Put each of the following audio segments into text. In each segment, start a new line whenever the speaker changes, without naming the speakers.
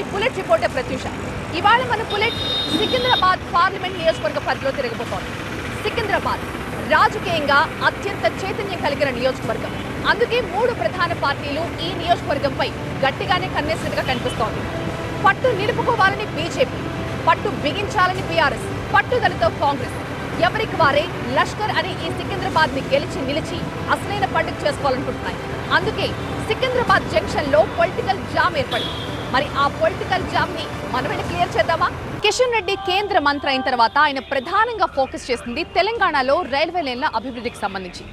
మీ bullet reporter Pratyusha. ఇవాళ మన bullet Secunderabad parliament నియోజకవర్గ పరిధిలో తిరగబోతోంది. సికింద్రాబాద్ రాజకీయంగా అత్యంత చైతన్యం కలిగిన నియోజకవర్గం. అందుకే మూడు ప్రధాన పార్టీలు ఈ నియోజకవర్గంపై గట్టిగానే కన్నేసినట్టుగా కనిపిస్తోంది. పట్టు నిలుపుకోవాలని బీజేపీ పట్టు బిగించాలని బీఆర్ఎస్ పట్టుదలతో కాంగ్రెస్. ఎవరికి వారే లష్కర్ అని ఈ సికింద్రాబాద్ని గెలిచి నిలిచి అసలైన పండుగ చేసుకోవాలనుకుంటున్నాయి. అందుకే సికింద్రాబాద్ జంక్షన్లో పొలిటికల్ జామ్ ఏర్పడింది. మరి ఆ పొలిటికల్ జామ్ని మనమే క్లియర్ చేద్దామా? కిషన్ రెడ్డి కేంద్ర మంత్రి అయిన తర్వాత ఆయన ప్రధానంగా ఫోకస్ చేసింది తెలంగాణలో రైల్వే లైన్ల అభివృద్ధికి సంబంధించి.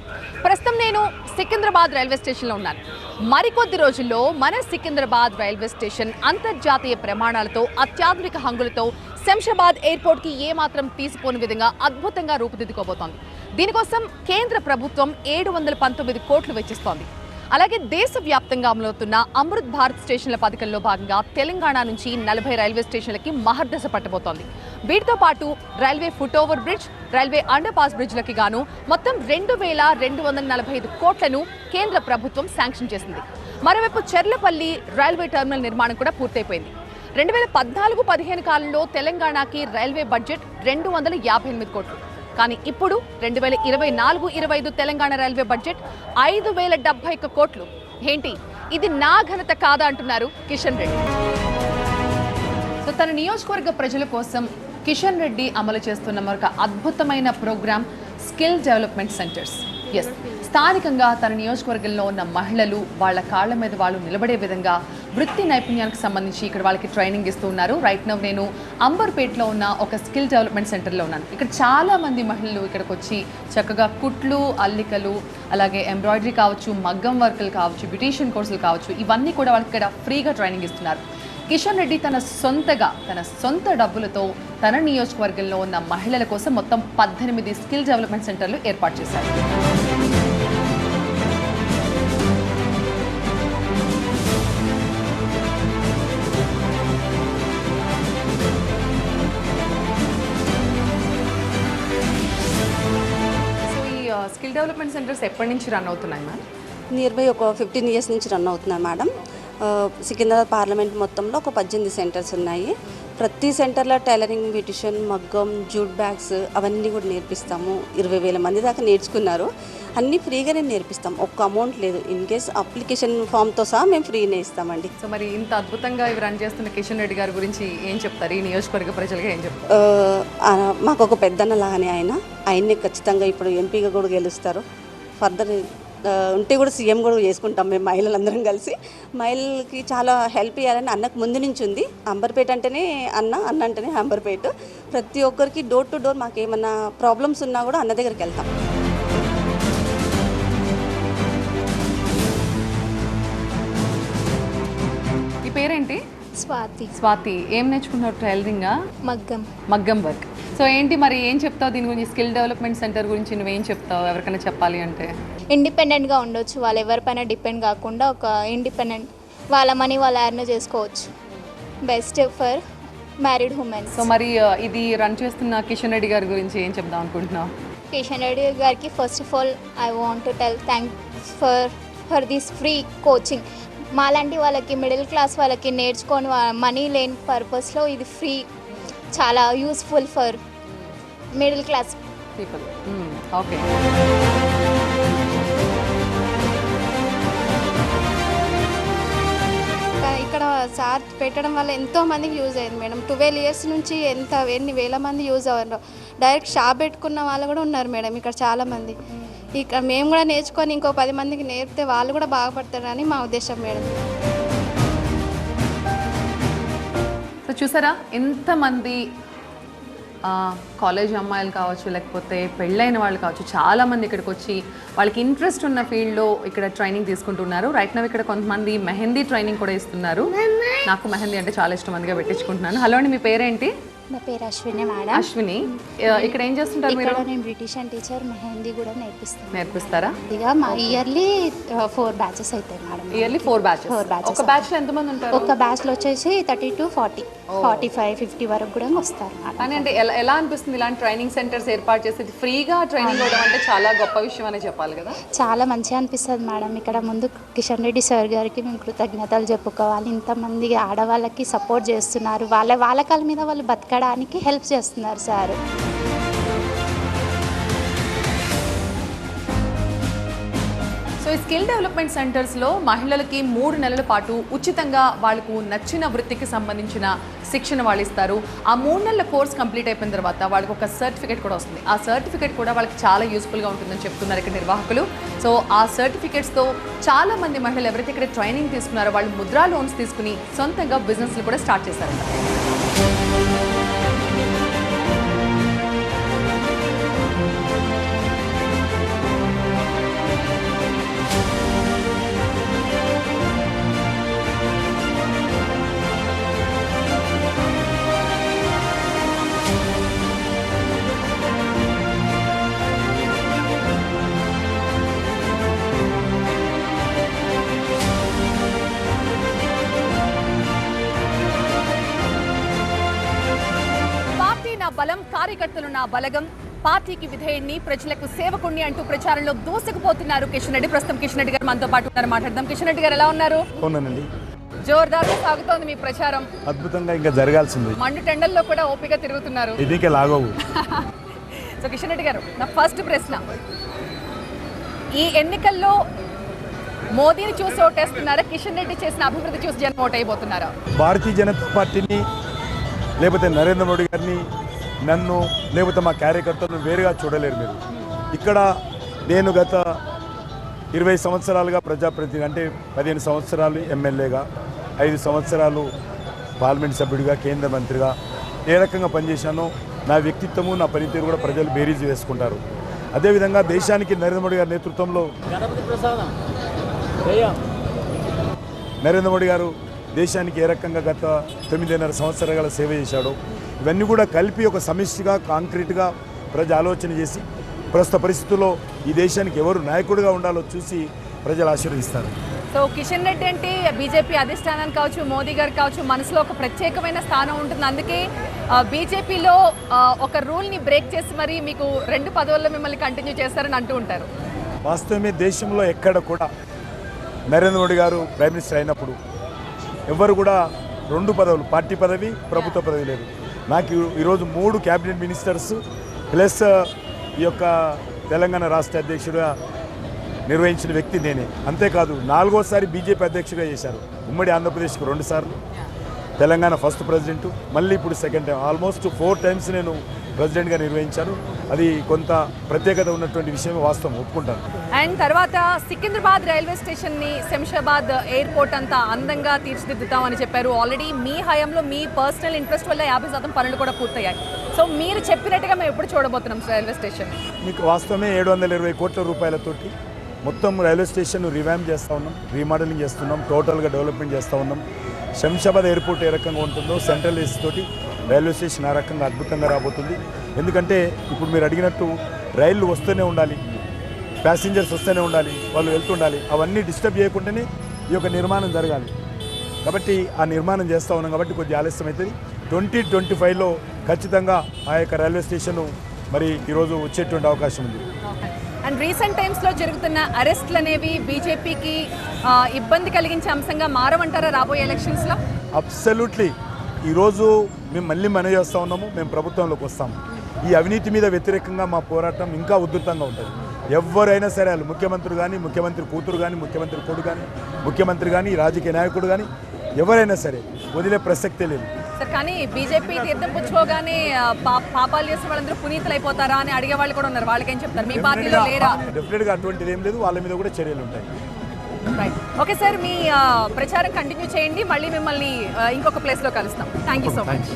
ప్రస్తుతం నేను సికింద్రాబాద్ రైల్వే స్టేషన్లో ఉన్నాను. మరికొద్ది రోజుల్లో మన సికింద్రాబాద్ రైల్వే స్టేషన్ అంతర్జాతీయ ప్రమాణాలతో అత్యాధునిక హంగులతో శంషాబాద్ ఎయిర్పోర్ట్కి ఏమాత్రం తీసుకోని విధంగా అద్భుతంగా రూపుదిద్దుకోబోతోంది. దీనికోసం కేంద్ర ప్రభుత్వం ఏడు వందల పంతొమ్మిది కోట్లు వెచ్చిస్తోంది. అలాగే దేశవ్యాప్తంగా అమలవుతున్న అమృత్ భారత్ స్టేషన్ల పథకంలో భాగంగా తెలంగాణ నుంచి నలభై రైల్వే స్టేషన్లకి మహర్దశ పట్టబోతోంది. వీటితో పాటు railway foot over bridge railway underpass బ్రిడ్జ్లకి గాను మొత్తం రెండు వేల రెండు వందల నలభై ఐదు కోట్లను కేంద్ర ప్రభుత్వం శాంక్షన్ చేసింది. మరోవైపు చెర్లపల్లి రైల్వే టెర్మినల్ నిర్మాణం కూడా పూర్తయిపోయింది. రెండు వేల పద్నాలుగు పదిహేను కాలంలో తెలంగాణకి రైల్వే బడ్జెట్ రెండు వందల యాభై ఎనిమిది కోట్లు. కానీ ఇప్పుడు రెండు వేల ఇరవై నాలుగు ఇరవై ఐదు తెలంగాణ రైల్వే బడ్జెట్ ఐదు వేల డెబ్బై ఒక్క కోట్లు. ఏంటి? ఇది నా ఘనత కాదా అంటున్నారు కిషన్ రెడ్డి. సో తన నియోజకవర్గ ప్రజల కోసం కిషన్ రెడ్డి అమలు చేస్తున్న మరొక అద్భుతమైన programme skill development centres. Yes స్థానికంగా తన నియోజకవర్గంలో ఉన్న మహిళలు వాళ్ళ కాళ్ళ మీద వాళ్ళు నిలబడే విధంగా వృత్తి నైపుణ్యానికి సంబంధించి ఇక్కడ వాళ్ళకి ట్రైనింగ్ ఇస్తూ ఉన్నారు. రైట్ నవ్ నేను అంబర్పేటలో ఉన్న ఒక స్కిల్ డెవలప్మెంట్ సెంటర్లో ఉన్నాను. ఇక్కడ చాలా మంది మహిళలు ఇక్కడికి వచ్చి చక్కగా కుట్లు అల్లికలు అలాగే ఎంబ్రాయిడరీ కావచ్చు మగ్గం వర్కులు కావచ్చు బ్యూటీషియన్ కోర్సులు కావచ్చు ఇవన్నీ కూడా వాళ్ళకి ఇక్కడ ఫ్రీగా ట్రైనింగ్ ఇస్తున్నారు. కిషన్ రెడ్డి తన సొంతగా తన సొంత డబ్బులతో తన నియోజకవర్గంలో ఉన్న మహిళల కోసం మొత్తం పద్దెనిమిది స్కిల్ డెవలప్మెంట్ సెంటర్లు ఏర్పాటు చేశారు. స్కిల్ డెవలప్మెంట్ సెంటర్స్ ఎప్పటి నుంచి రన్ అవుతున్నాయి మ్యామ్?
నియర్ బై ఒక ఫిఫ్టీన్ ఇయర్స్ నుంచి రన్ అవుతున్నాయి మేడం. సికింద్రాబాద్ పార్లమెంట్ మొత్తంలో ఒక పద్దెనిమిది సెంటర్స్ ఉన్నాయి. ప్రతి సెంటర్లో టైలరింగ్ బ్యూటిషియన్ మగ్గం జూట్ బ్యాగ్స్ అవన్నీ కూడా నేర్పిస్తాము. ఇరవై వేల మంది దాకా నేర్చుకున్నారు. అన్నీ ఫ్రీగానే నేర్పిస్తాం. ఒక్క అమౌంట్ లేదు. ఇన్ కేస్ అప్లికేషన్ ఫామ్తో సహా మేము ఫ్రీనే ఇస్తామండి.
సో మరి ఇంత అద్భుతంగా ఇవి రన్ చేస్తున్న కిషన్ రెడ్డి గారి గురించి ఏం చెప్తారు? ఈ నియోజకవర్గ ప్రజలుగా ఏం చెప్తారు?
మాకు ఒక పెద్దన్న లాగానే ఆయన. ఆయన్ని ఖచ్చితంగా ఇప్పుడు ఎంపీగా కూడా గెలుస్తారు. ఫర్దర్ ఉంటే కూడా సీఎం కూడా చేసుకుంటాం మేము మహిళలందరం కలిసి. మహిళలకి చాలా హెల్ప్ చేయాలని అన్నకు ముందు నుంచి ఉంది. అంబర్పేట అంటేనే అన్న అన్న అంటేనే అంబర్పేట. ప్రతి ఒక్కరికి డోర్ టు డోర్ మాకు ఏమన్నా ప్రాబ్లమ్స్ ఉన్నా కూడా అన్న దగ్గరికి వెళ్తాం.
ఈ పేరేంటి?
స్వాతి.
స్వాతి ఏం నేర్చుకున్నారు టైలరింగా?
మగ్గం.
మగ్గం వర్క్. సో ఏంటి మరి ఏం చెప్తావు? దీని గురించి స్కిల్ డెవలప్మెంట్ సెంటర్ గురించి నువ్వేం చెప్తావు? ఎవరికైనా చెప్పాలి అంటే.
ఇండిపెండెంట్గా ఉండొచ్చు. వాళ్ళు ఎవరిపైన డిపెండ్ కాకుండా ఒక ఇండిపెండెంట్ వాళ్ళ మనీ వాళ్ళు ఎర్న్ చేసుకోవచ్చు. Best for married womens
so మరి ఇది రన్ చేస్తున్న కిషన్ రెడ్డి గారి గురించి ఏం చెప్దాం అనుకుంటున్నావు?
కిషన్ రెడ్డి గారికి first of all I want to tell thanks for for this free coaching మాలాంటి వాళ్ళకి మిడిల్ క్లాస్ వాళ్ళకి నేర్చుకొని మనీ లేని పర్పస్లో ఇది ఫ్రీ చాలా useful for middle class
people okay
ఇంకా ఇక్కడ సార్ పెట్టడం వల్ల ఎంతో మందికి యూజ్ అయింది మేడం. ట్వెల్వ్ ఇయర్స్ నుంచి ఎంత ఎన్ని వేల మంది యూజ్ అవ్వరు. డైరెక్ట్ షాప్ పెట్టుకున్న వాళ్ళు కూడా ఉన్నారు మేడం ఇక్కడ చాలా ఇక్కడ మేము కూడా నేర్చుకొని ఇంకో పది మందికి నేర్పితే వాళ్ళు కూడా బాగుపడతారని మా ఉద్దేశం మేడం.
సో చూసారా? ఎంతమంది కాలేజ్ అమ్మాయిలు కావచ్చు లేకపోతే పెళ్ళైన వాళ్ళు కావచ్చు చాలా మంది ఇక్కడికి వచ్చి వాళ్ళకి ఇంట్రెస్ట్ ఉన్న ఫీల్డ్లో ఇక్కడ ట్రైనింగ్ తీసుకుంటున్నారు. రైట్ నవ్ ఇక్కడ కొంతమంది మెహందీ ట్రైనింగ్ కూడా ఇస్తున్నారు. నాకు మెహందీ అంటే చాలా ఇష్టం మందిగా పెట్టించుకుంటున్నాను. హలో అండి మీ పేరేంటి?
నా పేరు అశ్విని మేడం.
అశ్విని ఇక్కడ ఏం చేస్తుంటారు మీరు?
ఇక్కడ నేను బ్యూటిషియన్ టీచర్ మెహందీ కూడా నేర్పిస్తాను.
నేర్పిస్తారా?
ఇక మా ఇయర్లీ ఫోర్ బ్యాచెస్ అవుతాయి madam.
Yearly four batches.
Four batches.
ఒక బ్యాచ్లో ఎంతమంది ఉంటారు?
ఒక బ్యాచ్లో వచ్చేసి thirty to forty. Forty five fifty వరకు కూడా వస్తారు
కానీ అంటే ఎలా అనిపిస్తుంది ఇలాంటి ట్రైనింగ్ సెంటర్స్ ఏర్పాటు చేసి ఫ్రీగా ట్రైనింగ్ ఇవ్వడం అంటే చాలా గొప్ప విషయం అని చెప్పాలి కదా?
చాలా మంచిగా అనిపిస్తుంది మేడం. ఇక్కడ ముందు కిషన్ రెడ్డి సార్ గారికి మేము కృతజ్ఞతలు చెప్పుకోవాలి. ఇంతమంది ఆడవాళ్ళకి సపోర్ట్ చేస్తున్నారు. వాళ్ళ వాళ్ళ కాళ్ళ మీద వాళ్ళు బతకడానికి హెల్ప్ చేస్తున్నారు సార్.
సో ఈ స్కిల్ డెవలప్మెంట్ సెంటర్స్లో మహిళలకి మూడు నెలల పాటు ఉచితంగా వాళ్ళకు నచ్చిన వృత్తికి సంబంధించిన శిక్షణ వాళ్ళు ఇస్తారు ఆ మూడు నెలల కోర్స్ కంప్లీట్ అయిపోయిన తర్వాత వాళ్ళకి ఒక సర్టిఫికేట్ కూడా వస్తుంది. ఆ సర్టిఫికేట్ కూడా వాళ్ళకి చాలా యూస్ఫుల్గా ఉంటుందని చెప్తున్నారు ఇక్కడ నిర్వాహకులు. సో ఆ సర్టిఫికేట్స్తో చాలా మంది మహిళలు ఎవరైతే ఇక్కడ ట్రైనింగ్ తీసుకున్నారో వాళ్ళు ముద్రా లోన్స్ తీసుకుని సొంతంగా బిజినెస్లు కూడా స్టార్ట్ చేశారు కార్యకర్తలు నా బలగం. పార్టీకి విధేయుణ్ణి ప్రజలకు సేవకుణ్ణి అంటూ ప్రచారంలో దూసుకుపోతున్నారు కిషన్ రెడ్డి. ప్రస్తుతం కిషన్ రెడ్డి గారు మనతో పాటు ఉన్నారు. మాట్లాడదాం. కిషన్ రెడ్డి గారు ఎలా ఉన్నారు?
అవునండి
జోర్దార్గా సాగుతోంది మీ ప్రచారం.
అద్భుతంగా ఇంకా జరగాల్సింది.
మండు టెండల్లో కూడా ఓపిక తిరుగుతున్నారు.
ఇదికే లాగవు.
సో కిషన్ రెడ్డి గారు నా ఫస్ట్ ప్రశ్న. ఈ ఎన్నికల్లో మోదీని చూసి ఓటేస్తున్నారా? కిషన్ రెడ్డి చేసిన అభివృద్ధి చూసి జనం ఓటైపోతున్నారా?
భారతీయ జనతా పార్టీని లేకపోతే నరేంద్ర మోడీ గారిని నన్ను లేకపోతే మా కార్యకర్తలను వేరుగా చూడలేరు మీరు. ఇక్కడ నేను గత ఇరవై సంవత్సరాలుగా ప్రజాప్రతినిధి అంటే పదిహేను సంవత్సరాలు ఎమ్మెల్యేగా ఐదు సంవత్సరాలు పార్లమెంట్ సభ్యుడిగా కేంద్ర మంత్రిగా ఏ రకంగా పనిచేశానో నా వ్యక్తిత్వము నా పనితీరు కూడా ప్రజలు బేరీజు వేసుకుంటారు. అదేవిధంగా దేశానికి నరేంద్ర మోడీ గారి నేతృత్వంలో నరేంద్ర మోడీ గారు దేశానికి ఏ రకంగా గత తొమ్మిదిన్నర సంవత్సరాల సేవ చేశాడో ఇవన్నీ కూడా కలిపి ఒక సమిష్టిగా కాంక్రీట్గా ప్రజలు ఆలోచన చేసి ప్రస్తుత పరిస్థితుల్లో ఈ దేశానికి ఎవరు నాయకుడిగా ఉండాలో చూసి ప్రజలు ఆశీర్వదిస్తారు.
సో కిషన్ రెడ్డి అంటే బీజేపీ అధిష్టానం కావచ్చు మోదీ గారు కావచ్చు మనసులో ఒక ప్రత్యేకమైన స్థానం ఉంటుంది. అందుకే బీజేపీలో ఒక రూల్ని బ్రేక్ చేసి మరి మీకు రెండు పదవుల్లో మిమ్మల్ని కంటిన్యూ చేస్తారని అంటూ ఉంటారు.
వాస్తవమే దేశంలో ఎక్కడ కూడా నరేంద్ర మోడీ గారు ప్రైమ్ మినిస్టర్ అయినప్పుడు ఎవరు కూడా రెండు పదవులు పార్టీ పదవి ప్రభుత్వ పదవి లేదు. నాకు ఈరోజు మూడు క్యాబినెట్ మినిస్టర్స్ ప్లస్ ఈ యొక్క తెలంగాణ రాష్ట్ర అధ్యక్షుడిగా నిర్వహించిన వ్యక్తి నేనే. అంతేకాదు నాలుగోసారి బీజేపీ అధ్యక్షుడిగా చేశారు. ఉమ్మడి ఆంధ్రప్రదేశ్కు రెండుసార్లు తెలంగాణ ఫస్ట్ ప్రెసిడెంట్ మళ్ళీ ఇప్పుడు second time. Almost four times నేను ప్రెసిడెంట్గా నిర్వహించాను అది కొంత ప్రత్యేకత ఉన్నటువంటి విషయం వాస్తవం ఒప్పుకుంటాను.
అండ్ తర్వాత సికింద్రాబాద్ రైల్వే స్టేషన్ని శంషాబాద్ ఎయిర్పోర్ట్ అంతా అందంగా తీర్చిదిద్దుతామని చెప్పారు. ఆల్రెడీ మీ హయాంలో మీ పర్సనల్ ఇంట్రెస్ట్ వల్ల యాభై శాతం పనులు కూడా పూర్తయ్యాయి. సో మీరు చెప్పినట్టుగా మేము ఎప్పుడు చూడబోతున్నాం రైల్వే స్టేషన్?
మీకు వాస్తవమే ఏడు వందల ఇరవై కోట్ల రూపాయలతోటి మొత్తం రైల్వే స్టేషన్ రివ్యామ్ చేస్తూ ఉన్నాం రీమోడలింగ్ చేస్తున్నాం టోటల్గా డెవలప్మెంట్ చేస్తూ ఉన్నాం. శంషాబాద్ ఎయిర్పోర్ట్ ఏ రకంగా ఉంటుందో సెంట్రల్ ఏసీ తోటి రైల్వే స్టేషన్ ఆ రకంగా అద్భుతంగా రాబోతుంది. ఎందుకంటే ఇప్పుడు మీరు అడిగినట్టు రైళ్ళు వస్తూనే ఉండాలి ప్యాసింజర్స్ వస్తూనే ఉండాలి వాళ్ళు వెళ్తుండాలి అవన్నీ డిస్టర్బ్ చేయకుండానే ఈ యొక్క నిర్మాణం జరగాలి. కాబట్టి ఆ నిర్మాణం చేస్తూ ఉన్నాం కాబట్టి కొద్దిగా ఆలస్యం అవుతుంది. ట్వంటీ ట్వంటీ ఫైవ్లో ఖచ్చితంగా ఆ యొక్క రైల్వే స్టేషన్ మరి ఈరోజు వచ్చేటువంటి అవకాశం ఉంది.
అండ్ రీసెంట్ టైమ్స్లో జరుగుతున్న అరెస్ట్లు అనేవి బీజేపీకి ఇబ్బంది కలిగించే అంశంగా మారమంటారా రాబోయే ఎలక్షన్స్లో
అబ్సల్యూట్లీ ఈరోజు మేము మళ్ళీ మనవి చేస్తూ ఉన్నాము మేము ప్రభుత్వంలోకి వస్తాము. ఈ అవినీతి మీద వ్యతిరేకంగా మా పోరాటం ఇంకా ఉధృతంగా ఉంటుంది. ఎవరైనా సరే వాళ్ళు ముఖ్యమంత్రి కానీ ముఖ్యమంత్రి కూతురు కానీ ముఖ్యమంత్రి కొడుకు కానీ ముఖ్యమంత్రి కానీ రాజకీయ నాయకుడు కానీ ఎవరైనా సరే వదిలే ప్రసక్తే లేదు.
సార్ కానీ బీజేపీ తీర్థం పుచ్చుకోగానే పాపాలు చేసిన వాళ్ళందరూ పునీతులు అయిపోతారా అని అడిగే వాళ్ళు కూడా ఉన్నారు. వాళ్ళకేం చెప్తారు? మీ పార్టీలో లేరా?
డెఫినెట్గా అటువంటిది ఏం లేదు. వాళ్ళ మీద కూడా చర్యలు ఉంటాయి.
రైట్ ఓకే సార్ మీ ఆ, ప్రచారం కంటిన్యూ చేయండి. మళ్ళీ మిమ్మల్ని ఆ, ఇంకొక ప్లేస్లో కలుస్తాం. థ్యాంక్ యూ సో మచ్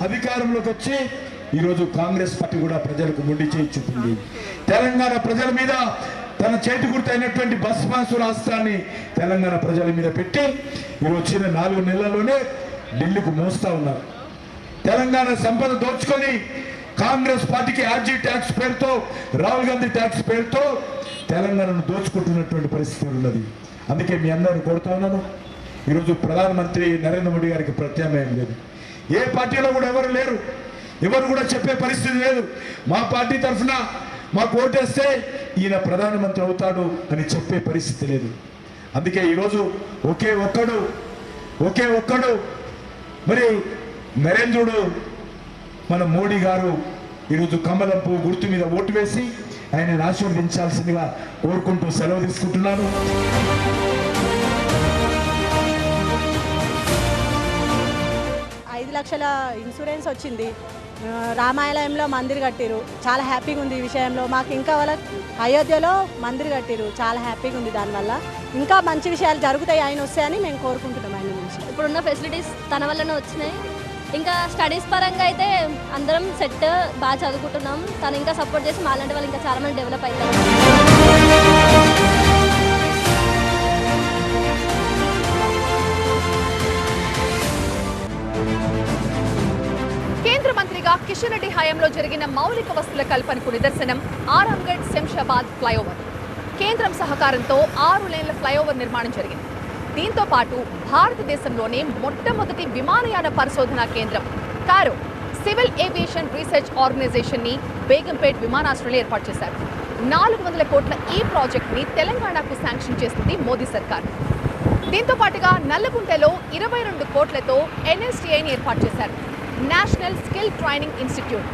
అధికారంలోకి వచ్చి ఈరోజు కాంగ్రెస్ పార్టీ కూడా ప్రజలకు మొండి చేయి చూపింది. తెలంగాణ ప్రజల మీద తన చేతి గుర్తైనటువంటి భస్మాసు రాష్ట్రాన్ని తెలంగాణ ప్రజల మీద పెట్టి ఈరోజు వచ్చిన నాలుగు నెలల్లోనే ఢిల్లీకి మోస్తా ఉన్నారు. తెలంగాణ సంపద దోచుకొని కాంగ్రెస్ పార్టీకి ఆర్జీ ట్యాక్స్ పేరుతో రాహుల్ గాంధీ ట్యాక్స్ పేరుతో తెలంగాణను దోచుకుంటున్నటువంటి పరిస్థితి ఉన్నది. అందుకే మీ అందరిని కోరుతా ఉన్నాను. ఈరోజు ప్రధానమంత్రి నరేంద్ర మోడీ గారికి ప్రత్యామ్నాయం లేదు. ఏ పార్టీలో కూడా ఎవరు లేరు. ఎవరు కూడా చెప్పే పరిస్థితి లేదు. మా పార్టీ తరఫున మాకు ఓటేస్తే ఈయన ప్రధానమంత్రి అవుతాడు అని చెప్పే పరిస్థితి లేదు. అందుకే ఈరోజు ఒకే ఒక్కడు ఒకే ఒక్కడు మరి నరేంద్రుడు మన మోడీ గారు ఈరోజు కమలం పువ్వు గుర్తు మీద ఓటు వేసి ఆయన ఆశీర్వదించాల్సిందిగా కోరుకుంటూ సెలవు తీసుకుంటున్నాను.
ఐదు లక్షల ఇన్సూరెన్స్ వచ్చింది. రామాలయంలో మందిర్ కట్టిరు చాలా హ్యాపీగా ఉంది ఈ విషయంలో. మాకు ఇంకా వాళ్ళ అయోధ్యలో మందిర్ కట్టిరు చాలా హ్యాపీగా ఉంది దానివల్ల. ఇంకా మంచి విషయాలు జరుగుతాయి ఆయన వస్తాయని మేము కోరుకుంటున్నాం ఆయన నుంచి
ఇప్పుడున్న ఫెసిలిటీస్ తన వల్లనే వచ్చినాయి. ఇంకా స్టడీస్ పరంగా అయితే అందరం సెట్ బాగా చదువుకుంటున్నాం. తను ఇంకా సపోర్ట్ చేసి మాలాంటి వాళ్ళు ఇంకా చాలా మంది డెవలప్ అవుతారు.
కిషన్ రెడ్డి హయాంలో జరిగిన మౌలిక వస్తుల కల్పనకు నిదర్శనం ఆరాంగఢ్ శంషాబాద్ ఫ్లైఓవర్. కేంద్రం సహకారంతో ఆరు లేన్ల ఫ్లైఓవర్ నిర్మాణం జరిగింది. దీంతో పాటు భారతదేశంలోనే మొట్టమొదటి విమానయాన పరిశోధనా కేంద్రం. కారో సివిల్ ఏవియేషన్ రీసెర్చ్ ఆర్గనైజేషన్ని బేగంపేట్ విమానాశ్రయంలో ఏర్పాటు చేశారు. నాలుగు వందల కోట్ల ఈ ప్రాజెక్ట్ని తెలంగాణకు శాంక్షన్ చేసింది మోదీ సర్కార్. దీంతో పాటుగా నల్లగుంటలో ఇరవై రెండు కోట్లతో ఎన్ఎస్టీఐని ఏర్పాటు చేశారు. National skill training institute.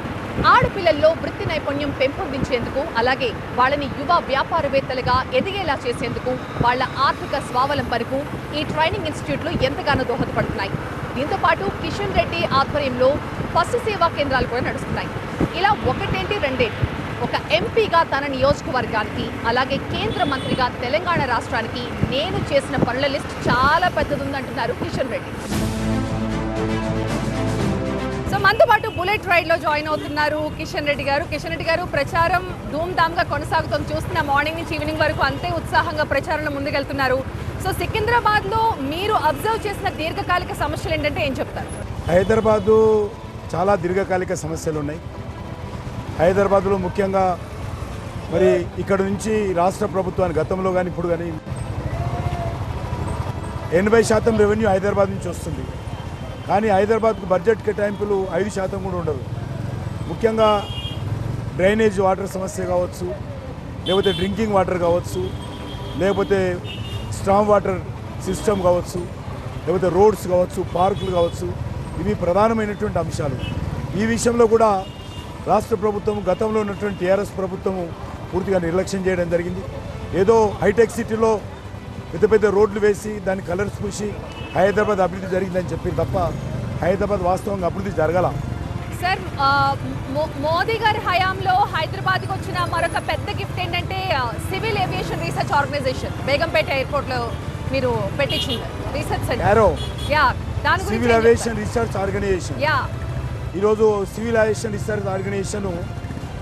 ఆడపిల్లల్లో వృత్తి నైపుణ్యం పెంపొందించేందుకు అలాగే వాళ్ళని యువ వ్యాపారవేత్తలుగా ఎదిగేలా చేసేందుకు వాళ్ళ ఆర్థిక స్వావలంబనకు ఈ ట్రైనింగ్ ఇన్స్టిట్యూట్లు ఎంతగానో దోహదపడుతున్నాయి. దీంతో పాటు కిషన్ రెడ్డి ఆధ్వర్యంలో పశు సేవా కేంద్రాలు కూడా నడుస్తున్నాయి. ఇలా ఒకటేంటి రెండేంటి? ఒక ఎంపీగా తన నియోజకవర్గానికి అలాగే కేంద్ర మంత్రిగా తెలంగాణ రాష్ట్రానికి నేను చేసిన పనుల లిస్ట్ చాలా పెద్దది ఉందంటున్నారు కిషన్ రెడ్డి. సో మనతో పాటు బుల్లెట్ రైడ్లో జాయిన్ అవుతున్నారు కిషన్ రెడ్డి గారు. కిషన్ రెడ్డి గారు ప్రచారం ధూమ్ కొనసాగుతుంది. చూస్తున్న మార్నింగ్ నుంచి ఈవినింగ్ వరకు అంతే ఉత్సాహంగా ప్రచారంలో ముందుకెళ్తున్నారు. సో సికింద్రాబాద్లో మీరు అబ్జర్వ్ చేసిన దీర్ఘకాలిక సమస్యలు ఏంటంటే ఏం చెప్తారు?
హైదరాబాదు చాలా దీర్ఘకాలిక సమస్యలు ఉన్నాయి. హైదరాబాద్లో ముఖ్యంగా మరి ఇక్కడ నుంచి రాష్ట్ర ప్రభుత్వాన్ని గతంలో కానీ ఇప్పుడు కానీ ఎనభై శాతం రెవెన్యూ హైదరాబాద్ నుంచి వస్తుంది. కానీ హైదరాబాద్కు బడ్జెట్ కేటాయింపులు ఐదు శాతం కూడా ఉండదు. ముఖ్యంగా డ్రైనేజ్ వాటర్ సమస్య కావచ్చు లేకపోతే డ్రింకింగ్ వాటర్ కావచ్చు లేకపోతే స్ట్రాంగ్ వాటర్ సిస్టమ్ కావచ్చు లేకపోతే రోడ్స్ కావచ్చు పార్కులు కావచ్చు ఇవి ప్రధానమైనటువంటి అంశాలు. ఈ విషయంలో కూడా రాష్ట్ర ప్రభుత్వం గతంలో ఉన్నటువంటి టీఆర్ఎస్ ప్రభుత్వము పూర్తిగా నిర్లక్ష్యం చేయడం జరిగింది. ఏదో హైటెక్ సిటీలో పెద్ద పెద్ద రోడ్లు వేసి దాన్ని కలర్స్ పూసి హైదరాబాద్ అభివృద్ధి జరిగిందని చెప్పి తప్ప హైదరాబాద్ వాస్తవంగా అభివృద్ధి జరగల.
సార్ మోదీ గారి హయాంలో హైదరాబాద్కి వచ్చిన మరొక పెద్ద గిఫ్ట్ ఏంటంటే civil aviation research organisation Begumpet ఎయిర్పోర్ట్లో మీరు పెట్టించింది. Research centre. యా దాని
సివిల్
ఏం
అవియేషన్ రీసెర్చ్ ఆర్గనైజేషన్?
యా.
ఈరోజు సివిల్ ఏవియేషన్ రీసెర్చ్ ఆర్గనైజేషన్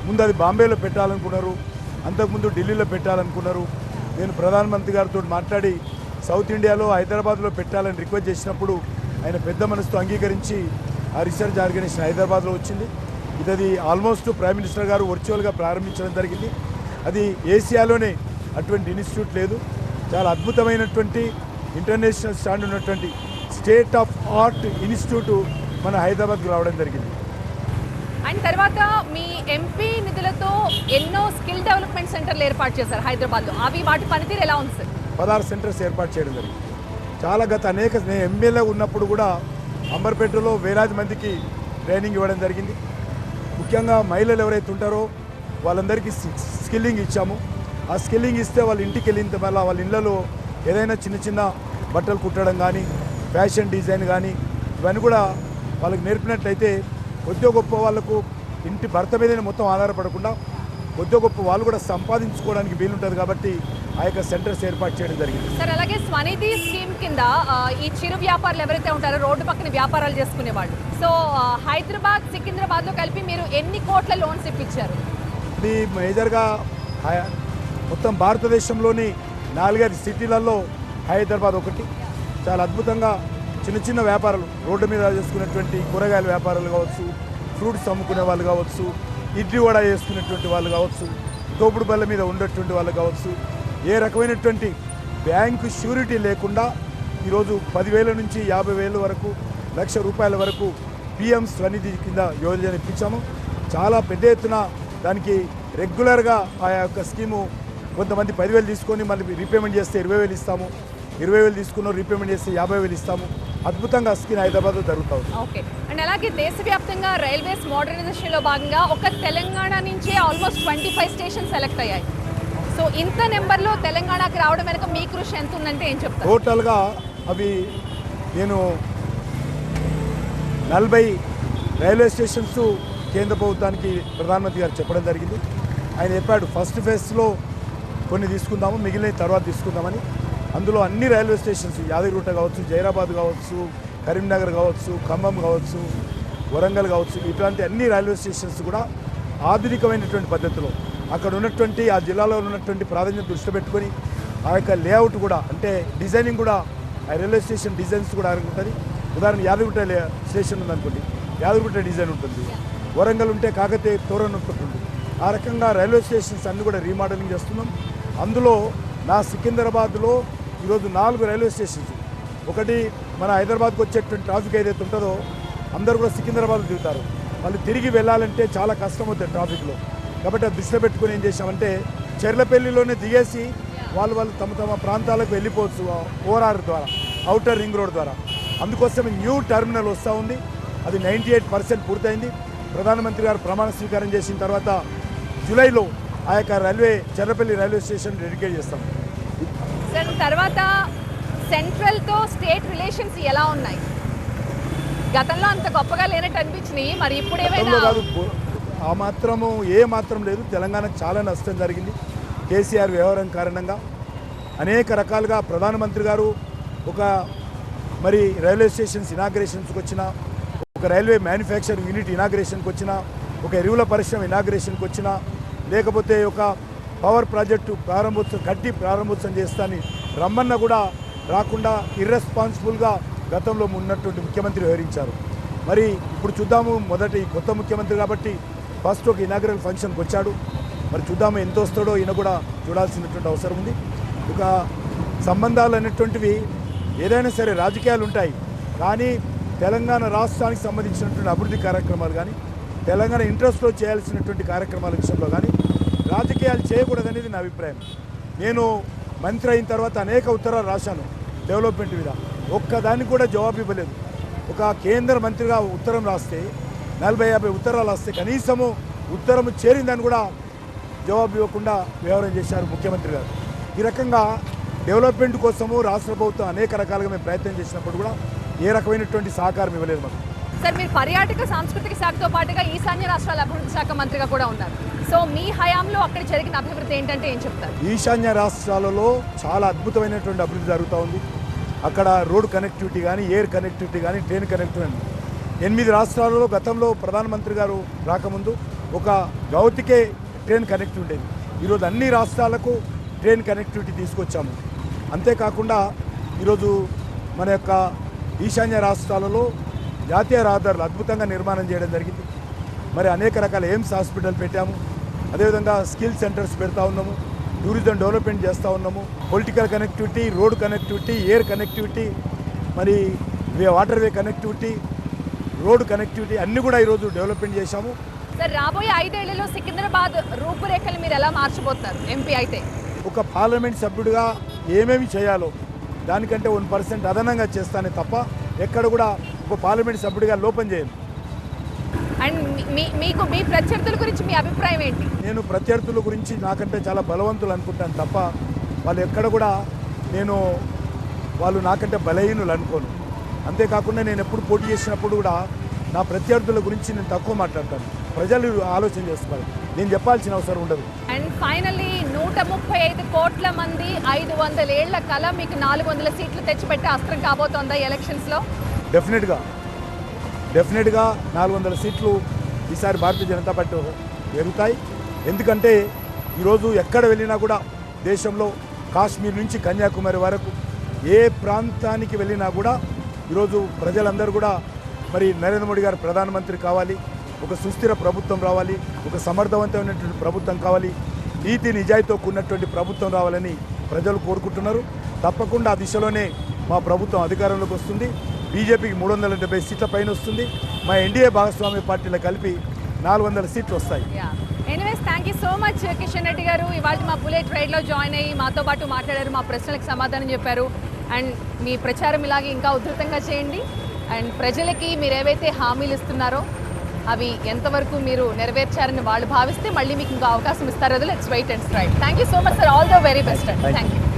ముందు అది బాంబేలో పెట్టాలనుకున్నారు అంతకుముందు ఢిల్లీలో పెట్టాలనుకున్నారు. నేను ప్రధానమంత్రి గారితో మాట్లాడి సౌత్ ఇండియాలో హైదరాబాద్లో పెట్టాలని రిక్వెస్ట్ చేసినప్పుడు ఆయన పెద్ద మనసుతో అంగీకరించి ఆ రీసెర్చ్ ఆర్గనైజేషన్ హైదరాబాద్లో వచ్చింది. ఇది అది ఆల్మోస్ట్ ప్రైమ్ మినిస్టర్ గారు వర్చువల్గా ప్రారంభించడం జరిగింది. అది ఏసియాలోనే అటువంటి ఇన్స్టిట్యూట్ లేదు. చాలా అద్భుతమైనటువంటి ఇంటర్నేషనల్ స్టాండ్ ఉన్నటువంటి స్టేట్ ఆఫ్ ఆర్ట్ ఇన్స్టిట్యూట్ మన హైదరాబాద్కు రావడం జరిగింది.
అండ్ తర్వాత మీ ఎంపీ నిధులతో ఎన్నో స్కిల్ డెవలప్మెంట్ సెంటర్లు ఏర్పాటు చేశారు హైదరాబాద్లో. అవి వాటి పనితీరు ఎలా ఉంది సార్?
పదహారు సెంటర్స్ ఏర్పాటు చేయడం జరిగింది. చాలా గత అనేక నేను ఎమ్మెల్యే ఉన్నప్పుడు కూడా అంబర్పేటలో వేలాది మందికి ట్రైనింగ్ ఇవ్వడం జరిగింది. ముఖ్యంగా మహిళలు ఎవరైతే ఉంటారో వాళ్ళందరికీ స్కిల్లింగ్ ఇచ్చాము. ఆ స్కిల్లింగ్ ఇస్తే వాళ్ళ ఇంటికి వెళ్ళిన వల్ల వాళ్ళ ఇళ్ళలో ఏదైనా చిన్న చిన్న బట్టలు కుట్టడం కానీ ఫ్యాషన్ డిజైన్ కానీ ఇవన్నీ కూడా వాళ్ళకి నేర్పినట్లయితే కొద్దిగా గొప్ప వాళ్ళకు ఇంటి భర్త మీదనే మొత్తం ఆధారపడకుండా కొద్దిగా గొప్ప వాళ్ళు కూడా సంపాదించుకోవడానికి వీలుంటుంది కాబట్టి ఆ యొక్క సెంటర్స్ ఏర్పాటు చేయడం జరిగింది.
సార్ అలాగే స్వనిధి స్కీమ్ కింద ఈ చిరు వ్యాపారులు ఎవరైతే ఉంటారో రోడ్డు పక్కన వ్యాపారాలు చేసుకునే వాళ్ళు సో హైదరాబాద్ సికింద్రాబాద్లో కలిపి మీరు ఎన్ని కోట్ల లోన్స్ ఇప్పించారు?
ఇది మేజర్గా మొత్తం భారతదేశంలోని నాలుగైదు సిటీలలో హైదరాబాద్ ఒకటి. చాలా అద్భుతంగా చిన్న చిన్న వ్యాపారాలు రోడ్డు మీద చేసుకునేటువంటి కూరగాయల వ్యాపారాలు కావచ్చు ఫ్రూట్స్ అమ్ముకునే వాళ్ళు కావచ్చు ఇడ్లీ వడ చేసుకునేటువంటి వాళ్ళు కావచ్చు తోపుడు బల్ల మీద ఉండేటువంటి వాళ్ళు కావచ్చు ఏ రకమైనటువంటి బ్యాంకు షూరిటీ లేకుండా ఈరోజు పదివేల నుంచి యాభై వేల వరకు లక్ష రూపాయల వరకు పిఎం స్వనిధి కింద యోజన ఇప్పించాము. చాలా పెద్ద ఎత్తున దానికి రెగ్యులర్గా ఆ యొక్క స్కీము కొంతమంది పదివేలు తీసుకొని మళ్ళీ రీపేమెంట్ చేస్తే ఇరవై వేలు ఇస్తాము. ఇరవై వేలు తీసుకున్న రీపేమెంట్ చేస్తే యాభై వేలు ఇస్తాము. అద్భుతంగా స్కీమ్ హైదరాబాద్లో జరుగుతూ ఉంది.
అండ్ అలాగే దేశవ్యాప్తంగా రైల్వేస్ మోడర్నైజేషన్లో భాగంగా ఒక తెలంగాణ నుంచే almost twenty five station select అయ్యాయి. సో ఇంత నెంబర్లో తెలంగాణకి రావడం వెనక మీ కృషి ఎంత ఉందంటే ఏం చెప్తారు?
టోటల్గా అవి నేను నలభై రైల్వే స్టేషన్స్ కేంద్ర ప్రభుత్వానికి ప్రధానమంత్రి గారు చెప్పడం జరిగింది. ఆయన చెప్పాడు ఫస్ట్ ఫేజ్లో కొన్ని తీసుకుందాము మిగిలిన తర్వాత తీసుకుందామని. అందులో అన్ని రైల్వే స్టేషన్స్ యాదగిరిగుట్ట కావచ్చు జైరాబాద్ కావచ్చు కరీంనగర్ కావచ్చు ఖమ్మం కావచ్చు వరంగల్ కావచ్చు ఇట్లాంటి అన్ని రైల్వే స్టేషన్స్ కూడా ఆధునికమైనటువంటి పద్ధతిలో అక్కడ ఉన్నటువంటి ఆ జిల్లాలో ఉన్నటువంటి ప్రాధాన్యత దృష్టి పెట్టుకొని ఆ యొక్క లేఅవుట్ కూడా అంటే డిజైనింగ్ కూడా ఆ రైల్వే స్టేషన్ డిజైన్స్ కూడా ఉంటుంది ఉదాహరణ యాదగిరిగుట్ట లే- స్టేషన్ ఉందనుకోండి యాదగిరిగుట్ట డిజైన్ ఉంటుంది. వరంగల్ ఉంటే కాకతీయ తోరణ ఉంటుంది ఆ రకంగా రైల్వే స్టేషన్స్ అన్నీ కూడా రీమోడలింగ్ చేస్తున్నాం. అందులో నా సికింద్రాబాద్లో ఈరోజు నాలుగు రైల్వే స్టేషన్స్. ఒకటి మన హైదరాబాద్కి వచ్చేటువంటి ట్రాఫిక్ ఏదైతే ఉంటుందో అందరూ కూడా సికింద్రాబాద్ దిగుతారు. వాళ్ళు తిరిగి వెళ్ళాలంటే చాలా కష్టం అవుతుంది ట్రాఫిక్లో. కాబట్టి అది దృష్టిలో పెట్టుకుని ఏం చేశామంటే చెర్లపల్లిలోనే దిగేసి వాళ్ళు వాళ్ళు తమ తమ ప్రాంతాలకు వెళ్ళిపోవచ్చు ఓఆర్ఆర్ ద్వారా అవుటర్ రింగ్ రోడ్ ద్వారా. అందుకోసం న్యూ టెర్మినల్ వస్తూ ఉంది. అది నైంటీ ఎయిట్ పర్సెంట్ పూర్తయింది. ప్రధానమంత్రి గారు ప్రమాణ స్వీకారం చేసిన తర్వాత జూలైలో ఆ యొక్క railway Cherlapalli railway station dedicate చేస్తాం.
తర్వాత సెంట్రల్తో స్టేట్ రిలేషన్స్ ఎలా ఉన్నాయి? గతంలో అంత గొప్పగా లేనట్టు అనిపించినాయి మరి ఇప్పుడు ఏమైనా
కాదు ఆ మాత్రము ఏ మాత్రం లేదు. తెలంగాణ చాలా నష్టం జరిగింది కేసీఆర్ వ్యవహారం కారణంగా. అనేక రకాలుగా ప్రధానమంత్రి గారు ఒక మరి రైల్వే స్టేషన్స్ ఇనాగ్రేషన్స్కి వచ్చిన ఒక రైల్వే మ్యానుఫ్యాక్చరింగ్ యూనిట్ ఇనాగ్రేషన్కి వచ్చిన ఒక ఎరువుల పరిశ్రమ ఇనాగ్రేషన్కి వచ్చిన లేకపోతే ఒక పవర్ ప్రాజెక్టు ప్రారంభోత్సవం కట్టి ప్రారంభోత్సవం చేస్తాని రమ్మన్న కూడా రాకుండా ఇర్రెస్పాన్సిబుల్గా గతంలో ఉన్నటువంటి ముఖ్యమంత్రి వివరించారు మరి ఇప్పుడు చూద్దాము మొదటి కొత్త ముఖ్యమంత్రి కాబట్టి ఫస్ట్ ఒక ఇనాగ్రల్ ఫంక్షన్కి వచ్చాడు. మరి చూద్దాము ఎంత వస్తాడో ఈయన కూడా చూడాల్సినటువంటి అవసరం ఉంది. ఒక సంబంధాలు అనేటువంటివి ఏదైనా సరే రాజకీయాలు ఉంటాయి. కానీ తెలంగాణ రాష్ట్రానికి సంబంధించినటువంటి అభివృద్ధి కార్యక్రమాలు కానీ తెలంగాణ ఇంట్రెస్ట్లో చేయాల్సినటువంటి కార్యక్రమాల విషయంలో కానీ రాజకీయాలు చేయకూడదనేది నా అభిప్రాయం. నేను మంత్రి అయిన తర్వాత అనేక ఉత్తరాలు రాశాను. డెవలప్మెంట్ మీద ఒక్కదానికి కూడా జవాబు ఇవ్వలేదు. ఒక కేంద్ర మంత్రిగా ఉత్తరం రాస్తే నలభై యాభై ఉత్తరాలు రాస్తే కనీసము ఉత్తరం చేరిందని కూడా జవాబు ఇవ్వకుండా వ్యవహారం చేశారు ముఖ్యమంత్రి గారు. ఈ రకంగా డెవలప్మెంట్ కోసము రాష్ట్ర ప్రభుత్వం అనేక రకాలుగా మేము ప్రయత్నం చేసినప్పుడు కూడా ఏ రకమైనటువంటి సహకారం ఇవ్వలేదు మాకు.
సార్ మీరు పర్యాటక సాంస్కృతిక శాఖతో పాటుగా ఈశాన్య రాష్ట్రాల అభివృద్ధి శాఖ మంత్రిగా కూడా ఉన్నారు. సో మీ హయాంలో అక్కడ జరిగిన అభివృద్ధి ఏంటంటే ఏం చెప్తారు?
ఈశాన్య రాష్ట్రాలలో చాలా అద్భుతమైనటువంటి అభివృద్ధి జరుగుతూ ఉంది. అక్కడ రోడ్ కనెక్టివిటీ కానీ ఎయిర్ కనెక్టివిటీ కానీ ట్రైన్ కనెక్టివిటీ ఎనిమిది రాష్ట్రాలలో గతంలో ప్రధానమంత్రి గారు రాకముందు ఒక గౌతికే ట్రైన్ కనెక్టివిటీ ఉండేది. ఈరోజు అన్ని రాష్ట్రాలకు ట్రైన్ కనెక్టివిటీ తీసుకొచ్చాము. అంతేకాకుండా ఈరోజు మన యొక్క ఈశాన్య రాష్ట్రాలలో జాతీయ రహదారులు అద్భుతంగా నిర్మాణం చేయడం జరిగింది. మరి అనేక రకాల ఎయిమ్స్ హాస్పిటల్ పెట్టాము. అదేవిధంగా స్కిల్ సెంటర్స్ పెడతా ఉన్నాము. టూరిజం డెవలప్మెంట్ చేస్తూ ఉన్నాము. Political connectivity road connectivity air connectivity మరి way- waterway connectivity road connectivity అన్నీ కూడా ఈరోజు డెవలప్మెంట్ చేశాము.
సార్ రాబోయే ఐదేళ్ళలో సికింద్రాబాద్ రూపురేఖలు మీరు ఎలా మార్చబోతున్నారు ఎంపీ అయితే?
ఒక పార్లమెంట్ సభ్యుడిగా ఏమేమి చేయాలో దానికంటే వన్ పర్సెంట్ అదనంగా చేస్తానే తప్ప ఎక్కడ కూడా ఒక పార్లమెంట్ సభ్యుడిగా లోపం చేయను.
అండ్ మీ- మీకు మీ ప్రత్యర్థుల గురించి మీ అభిప్రాయం ఏంటి?
నేను ప్రత్యర్థుల గురించి నాకంటే చాలా బలవంతులు అనుకుంటాను తప్ప వాళ్ళు ఎక్కడ కూడా నేను వాళ్ళు నాకంటే బలహీనులు అనుకోను. అంతేకాకుండా నేను ఎప్పుడు పోటీ చేసినప్పుడు కూడా నా ప్రత్యర్థుల గురించి నేను తక్కువ మాట్లాడతాను. ప్రజలు ఆలోచన చేస్తారు నేను చెప్పాల్సిన అవసరం ఉండదు.
అండ్ ఫైనల్లీ నూట ముప్పై ఐదు కోట్ల మంది ఐదు వందల ఏళ్ళ కల మీకు నాలుగు వందల సీట్లు తెచ్చిపెట్టే అస్త్రం కాబోతోందా ఎలక్షన్స్లో?
డెఫినెట్గా డెఫినెట్గా నాలుగు వందల సీట్లు ఈసారి భారతీయ జనతా పార్టీ పెరుగుతాయి ఎందుకంటే ఈరోజు ఎక్కడ వెళ్ళినా కూడా దేశంలో కాశ్మీర్ నుంచి కన్యాకుమారి వరకు ఏ ప్రాంతానికి వెళ్ళినా కూడా ఈరోజు ప్రజలందరూ కూడా మరి నరేంద్ర మోడీ గారు ప్రధానమంత్రి కావాలి ఒక సుస్థిర ప్రభుత్వం రావాలి ఒక సమర్థవంతమైనటువంటి ప్రభుత్వం కావాలి నీతి నిజాయితీతో కూడినటువంటి ప్రభుత్వం రావాలని ప్రజలు కోరుకుంటున్నారు. తప్పకుండా ఆ దిశలోనే మా ప్రభుత్వం అధికారంలోకి వస్తుంది. బీజేపీకి మూడు వందల డెబ్బై సీట్ల పైన వస్తుంది. మా ఎన్డీఏ భాగస్వామ్య పార్టీలు కలిపి నాలుగు వందల సీట్లు వస్తాయి.
Anyways thank you so much Kishan Reddy garu. ఇవాళ మా బుల్లెట్ రైడ్లో జాయిన్ అయ్యి మాతో పాటు మాట్లాడారు మా ప్రశ్నలకు సమాధానం చెప్పారు. అండ్ మీ ప్రచారం ఇలాగే ఇంకా ఉధృతంగా చేయండి. అండ్ ప్రజలకి మీరు ఏవైతే హామీలు ఇస్తున్నారో అవి ఎంతవరకు మీరు నెరవేర్చారని వాళ్ళు భావిస్తే మళ్ళీ మీకు ఇంకా అవకాశం ఇస్తారో let's wait and straight thank you so much sir all the very best and thank you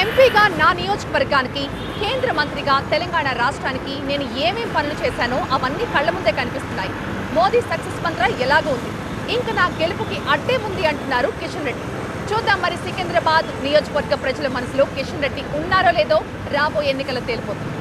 ఎంపీగా నా నియోజకవర్గానికి కేంద్ర మంత్రిగా తెలంగాణ రాష్ట్రానికి నేను ఏమేం పనులు చేశానో అవన్నీ కళ్ళ ముందే కనిపిస్తున్నాయి. మోదీ సక్సెస్ మంత్ర ఎలాగో ఉంది. ఇంకా నా గెలుపుకి అడ్డే ఉంది అంటున్నారు కిషన్ రెడ్డి. చూద్దాం మరి సికింద్రాబాద్ నియోజకవర్గ ప్రజల మనసులో కిషన్ రెడ్డి ఉన్నారో లేదో రాబోయే ఎన్నికలు తేలిపోతుంది.